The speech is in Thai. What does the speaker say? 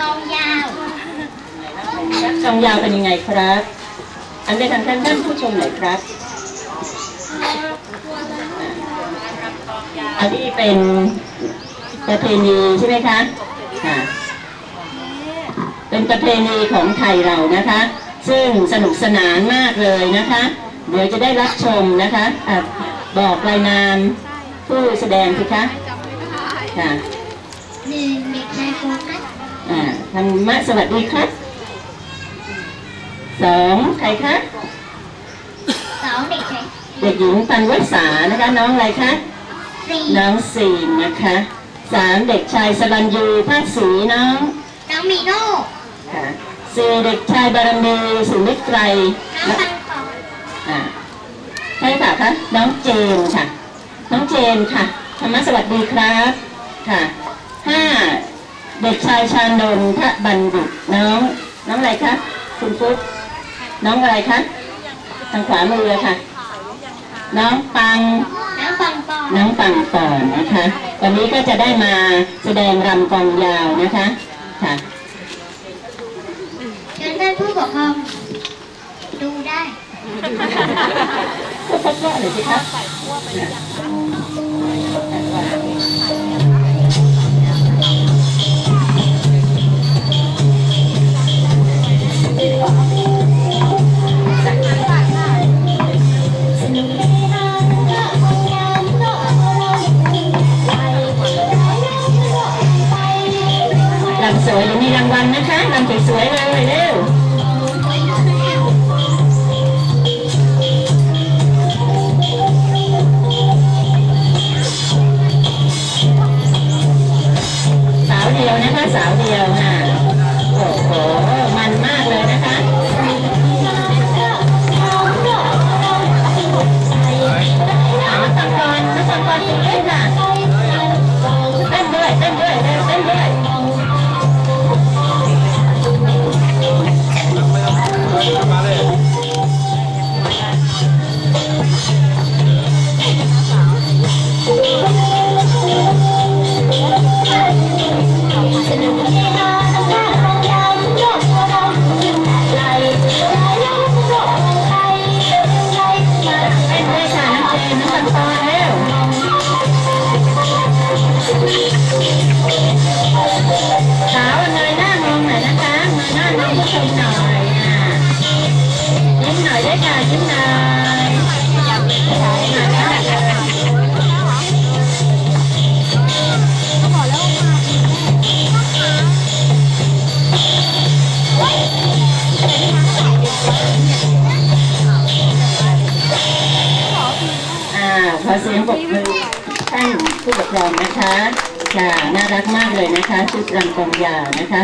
กองยาวเป็นยังไงครับ อันไปทางท่านท่านผู้ชมหน่อยครับ อันนี้เป็นประเพณีใช่ไหมคะค่ะเป็นประเพณีของไทยเรานะคะ ซึ่งสนุกสนานมากเลยนะคะ เดี๋ยวจะได้รับชมนะคะอะบอกรายนามผู้แสดงสิคะค่ะหนึ่งเด็กชายโฟกัสอ่า ธรรมะสวัสดีครับสองใครคะสองเด็กชายเด็กหญิงปันวัษานะคะ น้องอะไรคะสี่น้องซีนนะคะสามเด็กชายสรัญยูภาคศรีน้องน้องมีโน่ค่ะสี่เด็กชายบารมีสุมิตรไกรน้องปังปอนอ่าใช่ค่ะคะน้องเจนค่ะ น้องเจนค่ะธรรมะสวัสดีครับค่ะห้า เด็กชายชานนท์ทะบันดุน้อง น้องอะไรคะคุณฟุ๊กน้องอะไรคะทางขวามือค่ะ น้องปังน้องปังปอนน้องปังก่อนนะคะ วันนี้ก็จะได้มาแสดงรำกลองยาวนะคะค่ะเชิญท่านผู้ปกครองดูได้ก็พักว่าเลยสิครั บรำสวยยังมีรางวัลนะคะรำสวยๆเลยเร็วสาวเดียวนะคะสาวเดียวค่ะโอ้โหมันมาก ขอเสียงปรบมือท่านผู้ปกครองนะคะค่ะน่ารักมากเลยนะคะชุดรำกองยานะคะ